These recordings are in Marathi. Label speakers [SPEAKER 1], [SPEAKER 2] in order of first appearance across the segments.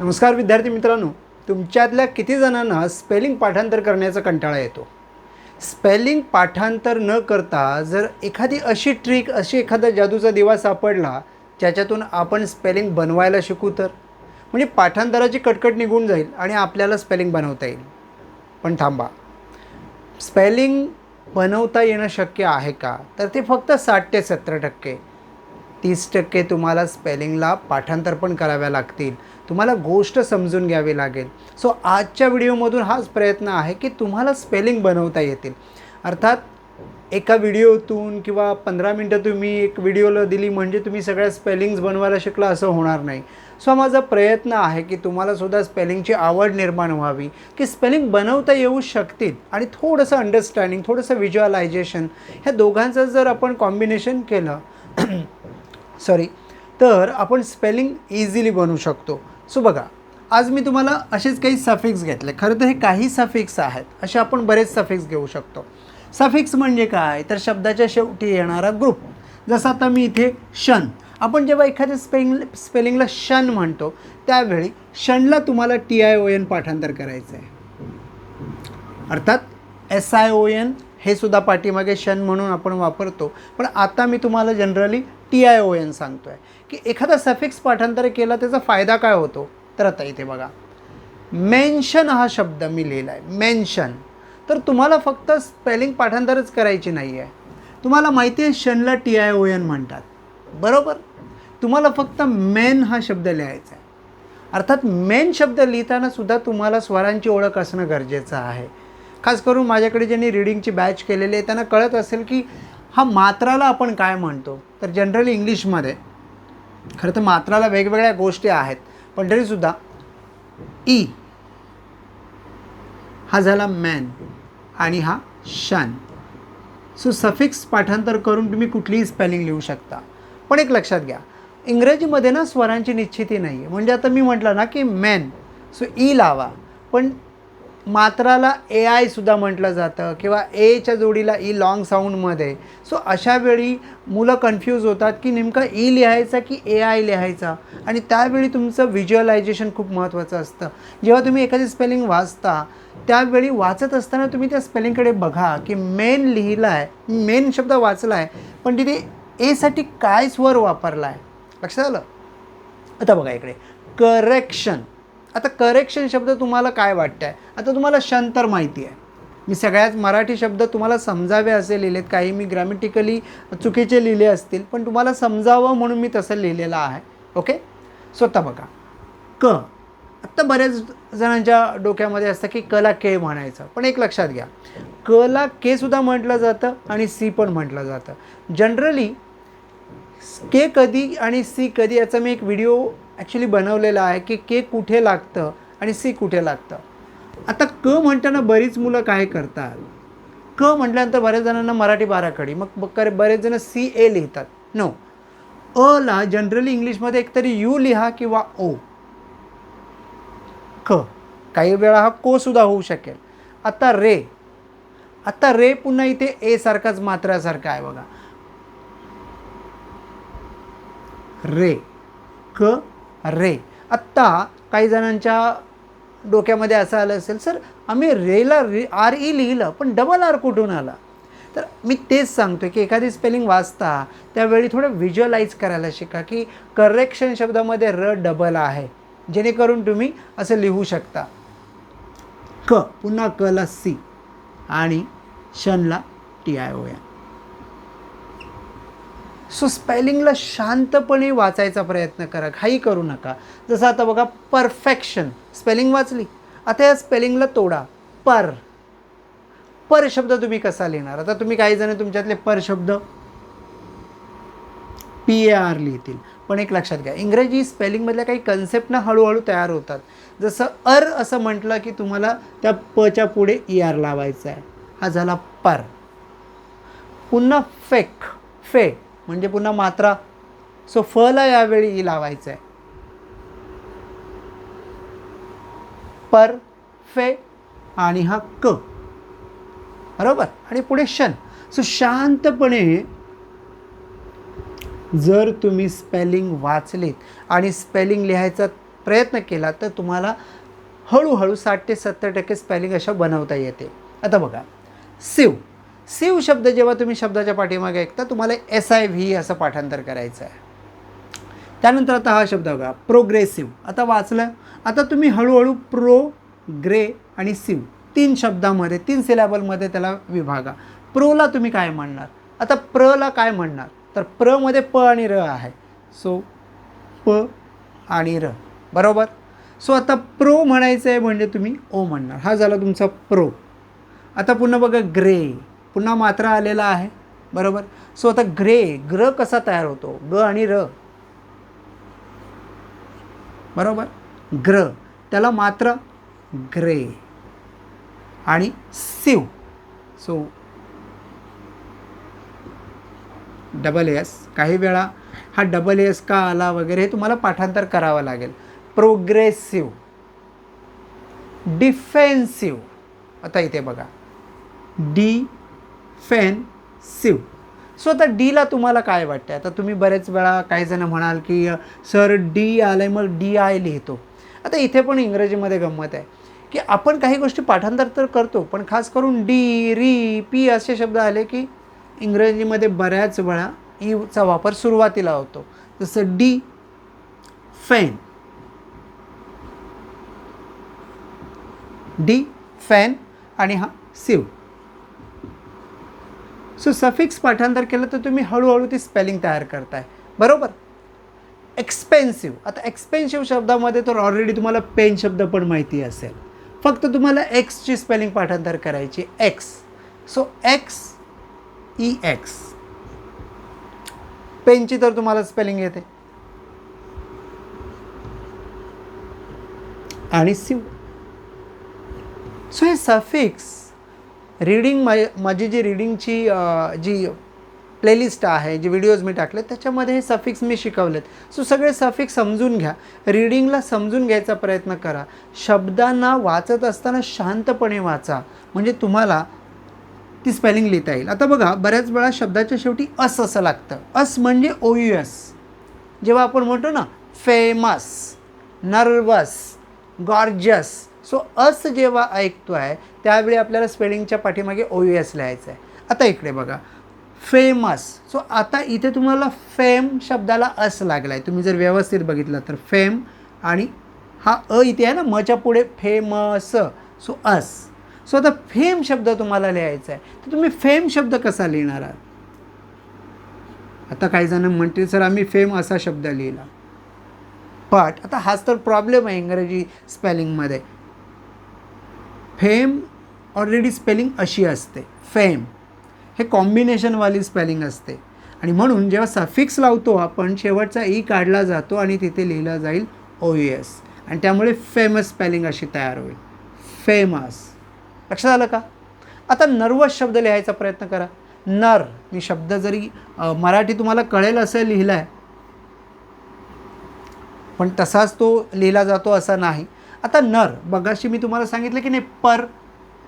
[SPEAKER 1] नमस्कार विद्यार्थी मित्रांनो तुमच्यातल्या किती जणांना स्पेलिंग पाठांतर करण्याचा कंटाळा येतो? स्पेलिंग पाठांतर न करता जर एखादी अशी ट्रिक अशी एखादा जादूचा दिवा सापडला ज्याच्यातून आपण स्पेलिंग बनवायला शिकू तर? म्हणजे पाठांतराची कटकट निघून जाईल आणि आपल्याला स्पेलिंग बनवता येईल. पण थांबा. स्पेलिंग बनवता येणं शक्य आहे का? तर ते फक्त साठ ते सत्तर टक्के. तीस टक्के तुम्हाला स्पेलिंगला पाठांतर पण कराव्या लागतील. तुम्हाला गोष्ट समजून घ्यावी लागेल. सो आजच्या व्हिडिओमधून हाच प्रयत्न आहे की तुम्हाला स्पेलिंग बनवता येतील. अर्थात एका व्हिडिओतून किंवा पंधरा मिनटं तुम्ही एक व्हिडिओला दिली म्हणजे तुम्ही सगळ्या स्पेलिंग्स बनवायला शिकला असं होणार नाही. सो माझा प्रयत्न आहे की तुम्हालासुद्धा स्पेलिंगची आवड निर्माण व्हावी की स्पेलिंग बनवता येऊ शकतील आणि थोडंसं अंडरस्टँडिंग थोडंसं व्हिज्युअलायझेशन ह्या दोघांचं जर आपण कॉम्बिनेशन केलं सॉरी. तर आपण स्पेलिंग इझिली बनवू शकतो. सो बघा आज मी तुम्हाला असेच काही सफिक्स घेतले. खरं तर हे काही सफिक्स आहेत. असे आपण बरेच सफिक्स घेऊ शकतो. सफिक्स म्हणजे काय? तर शब्दाच्या शेवटी येणारा ग्रुप जसं आता मी इथे शन आपण जेव्हा एखाद्या स्पेलिंग स्पेलिंगला शन म्हणतो त्यावेळी शनला तुम्हाला टी आय ओ एन पाठांतर करायचं आहे अर्थात एस आय ओ एन हे सुद्धा पाठीमागे शन म्हणून आपण वापरतो. पण आता मी तुम्हाला generally T I O N सांगतो आहे की एखादा सफिक्स पाठांतर केला त्याचा फायदा काय होतो? तर आता इथे बघा. मेन्शन हा शब्द मी लिहिला आहे मेन्शन तर तुम्हाला फक्त स्पेलिंग पाठांतरच करायची नाही आहे तुम्हाला माहिती आहे शनला टी आय ओ एन म्हणतात. बरोबर? तुम्हाला फक्त मेन हा शब्द लिहायचा आहे. अर्थात मेन शब्द लिहिताना सुद्धा तुम्हाला स्वरांची ओळख असणं गरजेचं आहे. खास करून माझ्याकडे ज्यांनी रिडिंगची बॅच केलेली आहे त्यांना कळत असेल की हा मात्राला आपण काय म्हणतो? तर जनरली इंग्लिशमध्ये खरं तर मात्राला वेगवेगळ्या गोष्टी आहेत. पण तरीसुद्धा ई हा झाला मॅन आणि हा शन सो सफिक्स पाठांतर करून तुम्ही कुठलीही स्पेलिंग लिहू शकता. पण एक लक्षात घ्या इंग्रजीमध्ये ना स्वरांची निश्चिती नाही आहे म्हणजे आता मी म्हटलं ना की मॅन सो ई लावा. पण मात्राला ए आयसुद्धा म्हटलं जातं किंवा एच्या जोडीला ई लाँग साऊंडमध्ये सो अशा वेळी मुलं कन्फ्यूज होतात की नेमका ई e लिहायचा की ए आय लिहायचा? आणि त्यावेळी तुमचं व्हिज्युअलायझेशन खूप महत्त्वाचं असतं. जेव्हा तुम्ही एखादी स्पेलिंग वाचता त्यावेळी वाचत असताना तुम्ही त्या स्पेलिंगकडे बघा की मेन लिहिला आहे मेन शब्द वाचला आहे पण तिथे एसाठी काय स्वर वापरला आहे लक्षात आलं? आता बघा इकडे. करेक्शन आता करेक्शन शब्द तुम्हाला काय वाटतं आहे आता तुम्हाला शंतर माहिती आहे. मी सगळ्यात मराठी शब्द तुम्हाला समजावे असे लिहिलेत. काही मी ग्रॅमॅटिकली चुकीचे लिहिले असतील पण तुम्हाला समजावं म्हणून मी तसं लिहिलेलं आहे. ओके स्वतः बघा. क. आत्ता बऱ्याच जणांच्या डोक्यामध्ये असतं की कला के म्हणायचं. पण एक लक्षात घ्या. कला के सुद्धा म्हटलं जातं आणि सी पण म्हटलं जातं. जनरली के कधी आणि सी कधी याचा मी एक व्हिडिओ ॲक्च्युली बनवलेलं आहे की के कुठे लागतं आणि सी कुठे लागतं. आता क म्हणताना बरीच मुलं काय करतात? क म्हटल्यानंतर बऱ्याच जणांना मराठी बाराखडी मग बघ बरेच जण सी ए लिहितात. नो अ ला जनरली इंग्लिशमध्ये एकतरी यू लिहा किंवा ओ. क काही वेळा हा को सुद्धा होऊ शकेल. आता रे. आता रे पुन्हा इथे ए सारखाच मात्रासारखा आहे बघा. रे. क. रे आत्ता काही जणांच्या डोक्यामध्ये असं आलं असेल सर आम्ही रेला रे आर ई लिहिलं पण डबल आर कुठून आला? तर मी तेच सांगतो की एखादी स्पेलिंग वाचता त्यावेळी थोडं व्हिज्युअलाइज करायला शिका की करेक्शन शब्दामध्ये र डबल आहे. जेणेकरून तुम्ही असं लिहू शकता. क पुन्हा कला सी आणि शनला टी आय ओ या सो स्पेलिंगला शांतपणे वाचायचा प्रयत्न करा. घाई करू नका. जसं आता बघा परफेक्शन स्पेलिंग वाचली. आता या स्पेलिंगला तोडा. पर. पर शब्द तुम्ही कसा लिहिणार? आता तुम्ही काही जण तुमच्यातले पर शब्द पी ए आर लिहितील. पण एक लक्षात घ्या. इंग्रजी स्पेलिंगमधल्या काही कन्सेप्ट ना हळूहळू तयार होतात. जसं अर असं म्हटलं की तुम्हाला त्या पच्या पुढे ई आर लावायचा आहे हा झाला पर. पुन्हा फेक फे म्हणजे पुन्हा मात्रा. सो फला यावेळी ई लावायचं आहे पर फे आणि हा क. बरोबर? आणि पुढे शन. सो शांतपणे जर तुम्ही स्पेलिंग वाचलेत आणि स्पेलिंग लिहायचा प्रयत्न केला तर तुम्हाला हळूहळू साठ ते सत्तर टक्के स्पेलिंग अशा बनवता येते. आता बघा. सिव. सिव शब्द जेव्हा तुम्ही शब्दाच्या पाठीमागे ऐकता तुम्हाला एस आय व्ही असं पाठांतर करायचं आहे. त्यानंतर आता हा शब्द बघा प्रोग्रेसिव्ह आता वाचलं आता तुम्ही हळूहळू प्रो ग्रे आणि सिव तीन शब्दामध्ये तीन सिलॅबलमध्ये त्याला विभागा. प्रोला तुम्ही काय म्हणणार? आता प्रला काय म्हणणार? तर प्रमध्ये प आणि र आहे. सो प आणि र. बरोबर? सो आता प्रो म्हणायचं आहे म्हणजे तुम्ही ओ म्हणणार. हा झाला तुमचा प्रो आता पुन्हा बघा ग्रे पुन्हा मात्रा आलेला आहे बरोबर? सो आता ग्रे ग्र कसा तयार होतो? ग आणि र. बरोबर? ग्र. त्याला मात्र ग्रे आणि सिव. सो डबल एस काही वेळा हा डबल एस का आला वगैरे हे तुम्हाला पाठांतर करावं लागेल. प्रोग्रेसिव्ह डिफेन्सिव्ह आता इथे बघा. डी फॅन सिव सो आता डीला तुम्हाला काय वाटतं आता तुम्ही बरेच वेळा काही जण म्हणाल की सर डी आलं आहे मग डी आय लिहितो. आता इथे पण इंग्रजीमध्ये गंमत आहे की आपण काही गोष्टी पाठांतर तर करतो पण खास करून डी री पी असे शब्द आले की इंग्रजीमध्ये बऱ्याच वेळा ईचा वापर सुरुवातीला होतो. जसं डी फॅन डी फॅन आणि हा सिव सो सफिक्स पाठांतर केलं तर तुम्ही हळूहळू ती स्पेलिंग तयार करताय बरोबर एक्सपेन्सिव्ह आता एक्सपेन्सिव्ह शब्दामध्ये तर ऑलरेडी तुम्हाला पेन शब्द पण माहिती असेल फक्त तुम्हाला एक्सची स्पेलिंग पाठांतर करायची X so X E X पेनची तर तुम्हाला स्पेलिंग येते आणि सिव सो हे सफिक्स रीडिंग मा माझी जी रीडिंगची जी प्लेलिस्ट आहे जी व्हिडिओज मी टाकले त्याच्यामध्ये हे सफिक्स मी शिकवलेत. सो सगळे सफिक्स समजून घ्या. रीडिंगला समजून घ्यायचा प्रयत्न करा. शब्दांना वाचत असताना शांतपणे वाचा. म्हणजे तुम्हाला ती स्पेलिंग लिहिता येईल. आता बघा बऱ्याच वेळा शब्दाच्या शेवटी अस असं लागतं. अस म्हणजे ओ यू एस जेव्हा आपण म्हणतो ना famous nervous gorgeous so ous जेव्हा ऐकतो आहे त्यावेळी आपल्याला स्पेलिंगच्या पाठीमागे ओ यू एस लिहायचं आहे आता इकडे बघा. फेमस. सो आता इथे तुम्हाला फेम शब्दाला अस लागला आहे तुम्ही जर व्यवस्थित बघितलं तर फेम आणि हा अ इथे आहे ना मच्या पुढे फेमस. So ous. सो आता फेम शब्द तुम्हाला लिहायचा आहे तर तुम्ही फेम शब्द कसा लिहिणार आहात? आता काही जण म्हणतील सर आम्ही फेम असा शब्द लिहिला. बट आता हाच तर प्रॉब्लेम आहे इंग्रजी स्पेलिंगमध्ये फेम ऑलरेडी स्पेलिंग अशी असते. फेम. हे कॉम्बिनेशनवाली स्पेलिंग असते. आणि म्हणून जेव्हा सफिक्स लावतो आपण शेवटचा ई काढला जातो आणि तिथे लिहिला जाईल ओ यू एस आणि त्यामुळे फेमस स्पेलिंग अशी तयार होईल. फेमस लक्षात आलं का? आता नर्वस शब्द लिहायचा प्रयत्न करा. नर मी शब्द जरी मराठी तुम्हाला कळेल असं लिहिलं आहे पण तसाच तो लिहिला जातो असा नाही. आता नर बघाशी मी तुम्हाला सांगितलं की नाही पर.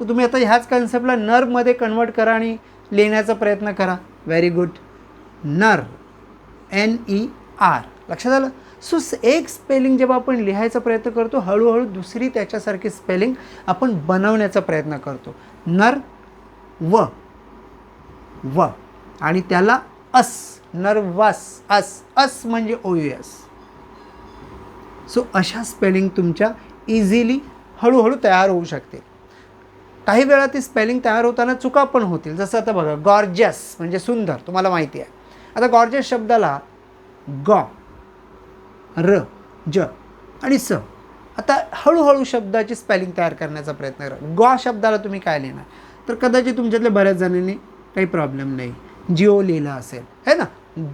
[SPEAKER 1] तर तुम्ही आता ह्याच कन्सेप्टला नरमध्ये कन्वर्ट करा आणि लिहिण्याचा प्रयत्न करा. Very good ner. N E R लक्षात आलं? सो एक स्पेलिंग जेव्हा आपण लिहायचा प्रयत्न करतो हळूहळू दुसरी त्याच्यासारखी स्पेलिंग आपण बनवण्याचा प्रयत्न करतो. नर व. व. आणि त्याला अस. नर्वस. अस. अस म्हणजे ओ यू एस. सो अशा स्पेलिंग तुमच्या इझिली हळूहळू तयार होऊ शकते. काही वेळा ती स्पेलिंग तयार होताना चुका पण होतील. जसं आता बघा गॉर्जस म्हणजे सुंदर तुम्हाला माहिती आहे. आता गॉर्जस शब्दाला गॉ र ज आणि स आता हळूहळू शब्दाची स्पेलिंग तयार करण्याचा प्रयत्न करा. गॉ शब्दाला तुम्ही काय लिहिणार? तर कदाचित तुमच्यातल्या बऱ्याच जणांनी काही प्रॉब्लेम नाही. जिओ लिहिला असेल. है ना?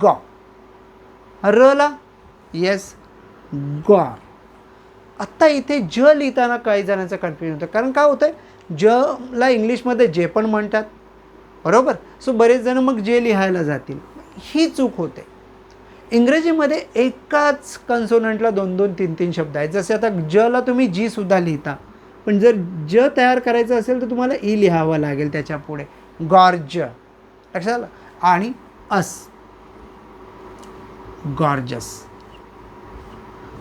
[SPEAKER 1] गॉ. रला येस गॉ आत्ता इथे ज लिहिताना काही जणांचं कन्फ्युजन होतं. कारण काय होतं आहे जला इंग्लिशमध्ये जे पण म्हणतात. बरोबर? सो बरेच जण मग जे लिहायला जातील. ही चूक होते. इंग्रजीमध्ये एकाच कन्सोनंटला दोन दोन तीन तीन शब्द आहेत. जसे आता जला तुम्ही जी सुद्धा लिहिता. पण जर ज तयार करायचं असेल तर तुम्हाला ई लिहावं लागेल त्याच्या पुढे. गॉर्ज. लक्षात आलं? आणि अस. गॉर्जस.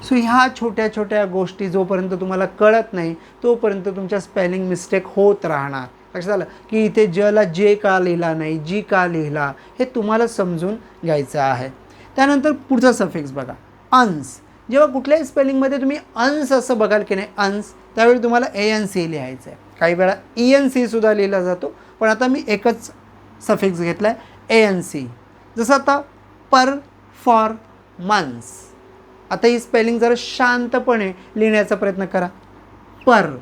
[SPEAKER 1] सो ह्या छोट्या छोट्या गोष्टी जोपर्यंत तुम्हाला कळत नाही तोपर्यंत तुमच्या स्पेलिंग मिस्टेक होत राहणार. लक्षात आलं? की इथे जला जे का लिहिला नाही जी का लिहिला हे तुम्हाला समजून घ्यायचं आहे. त्यानंतर पुढचा सफिक्स बघा. अंस जेव्हा कुठल्याही स्पेलिंगमध्ये तुम्ही अंस असं बघाल की नाही अंस त्यावेळी तुम्हाला ए एन सी लिहायचं आहे काही वेळा e ई एन सीसुद्धा लिहिला जातो पण आता मी एकच सफिक्स घेतला आहे ए एन सी जसं आता पर फॉर मंथ्स आता ही स्पेलिंग जरा शांतपणे लिहिण्याचा प्रयत्न करा. पर.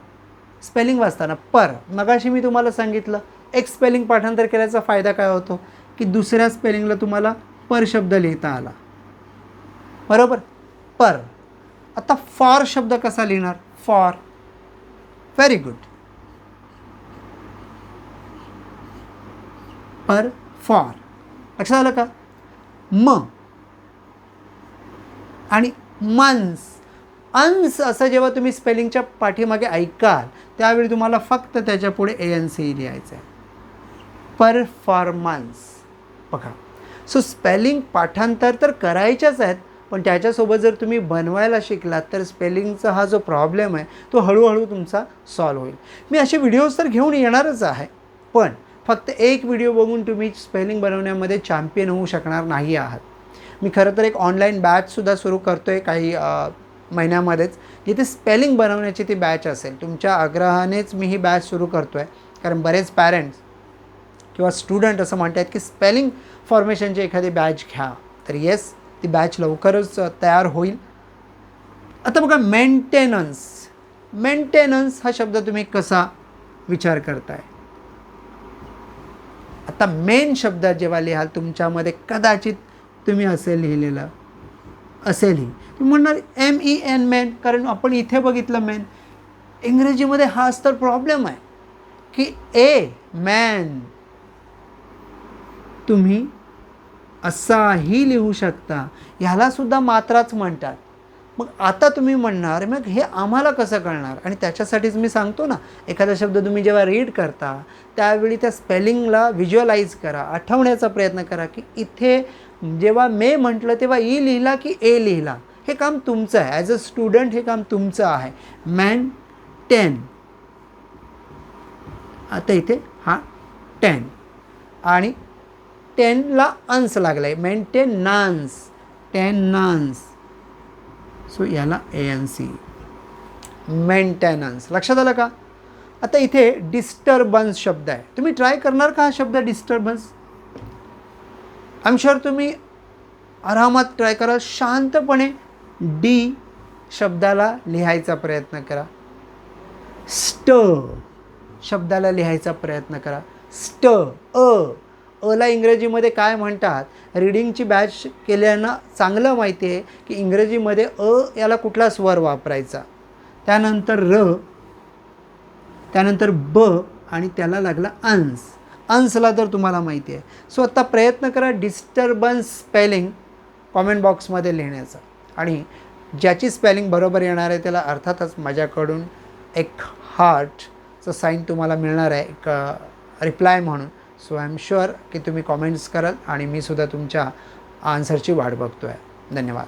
[SPEAKER 1] स्पेलिंग वाचताना पर. मगाशी मी तुम्हाला सांगितलं एक स्पेलिंग पाठांतर केल्याचा फायदा काय होतो? की दुसऱ्या स्पेलिंगला तुम्हाला पर शब्द लिहिता आला. बरोबर? पर. आता फॉर शब्द कसा लिहिणार? For very good per for लक्षात आलं का? म. आणि मंस. अंस असं जेव्हा तुम्ही स्पेलिंगच्या पाठीमागे ऐकाल त्यावेळी तुम्हाला फक्त त्याच्या पुढे ए एन सी लिहायचं आहे परफॉर्मन्स बघा. सो स्पेलिंग पाठांतर तर करायच्याच आहेत पण त्याच्यासोबत जर तुम्ही बनवायला शिकलात तर स्पेलिंगचा हा जो प्रॉब्लेम आहे तो हळूहळू तुमचा सॉल्व होईल. मी असे व्हिडिओज तर घेऊन येणारच आहे पण फक्त एक व्हिडिओ बघून तुम्ही स्पेलिंग बनवण्यामध्ये चॅम्पियन होऊ शकणार नाही आहात. मी खरं तर एक ऑनलाईन बॅचसुद्धा सुरू करतो आहे काही महिन्यामध्येच. जिथे स्पेलिंग बनवण्याची ती बॅच असेल तुमच्या आग्रहानेच मी ही बॅच सुरू करतो आहे कारण बरेच पॅरेंट्स किंवा स्टुडंट असं म्हणत आहेत की स्पेलिंग फॉर्मेशनची एखादी बॅच घ्या. तर येस ती बॅच लवकरच तयार होईल. आता बघा मेंटेनन्स मेंटेनन्स हा शब्द तुम्ही कसा विचार करताय? आता मेन शब्द जेव्हा लिहाल तुमच्यामध्ये कदाचित तुम्ही असेल लिहिलेलं. असेलही. तुम्ही म्हणणार एम ई एन मेन कारण आपण इथे बघितलं मेन इंग्रजीमध्ये हाच तर प्रॉब्लेम आहे. की ए मॅन तुम्ही असाही लिहू शकता. ह्यालासुद्धा मात्राच म्हणतात. मग आता तुम्ही म्हणणार मग हे आम्हाला कसं कळणार? आणि त्याच्यासाठीच मी सांगतो ना एखादा शब्द तुम्ही जेव्हा रीड करता त्यावेळी त्या स्पेलिंगला व्हिज्युअलाइज करा. आठवण्याचा प्रयत्न करा की इथे जेव्हा मे म्हटलं तेव्हा ई लिहिला की ए लिहिला? हे काम तुमचं आहे. ॲज अ स्टुडंट हे काम तुमचं आहे. मॅन टेन आता इथे हा टेन आणि टेनला अंस लागला आहे मेंटेनन्स टेनन्स सो याला ए एन सी मेंटेनन्स लक्षात आलं का? आता इथे डिस्टर्बन्स शब्द आहे. तुम्ही ट्राय करणार का हा शब्द डिस्टर्बन्स आय शुअर तुम्ही आरामात ट्राय करा. शांतपणे डी शब्दाला लिहायचा प्रयत्न करा. स्ट शब्दाला लिहायचा प्रयत्न करा. स्ट अ अला इंग्रजीमध्ये काय म्हणतात? रीडिंगची बॅच केल्यानं चांगलं माहिती आहे की इंग्रजीमध्ये अ याला कुठला स्वर वापरायचा? त्यानंतर र त्यानंतर ब आणि त्याला लागला अंस अन्सला तर तुम्हाला माहिती आहे. सो आत्ता प्रयत्न करा डिस्टर्बन्स स्पेलिंग कॉमेंट बॉक्समध्ये लिहिण्याचा. आणि ज्याची स्पेलिंग बरोबर येणार आहे त्याला अर्थातच माझ्याकडून एक हार्टचं साईन तुम्हाला मिळणार आहे एक रिप्लाय म्हणून. सो आय एम शुअर की तुम्ही कॉमेंट्स कराल आणि मी सुद्धा तुमच्या आन्सरची वाट बघतो आहे धन्यवाद.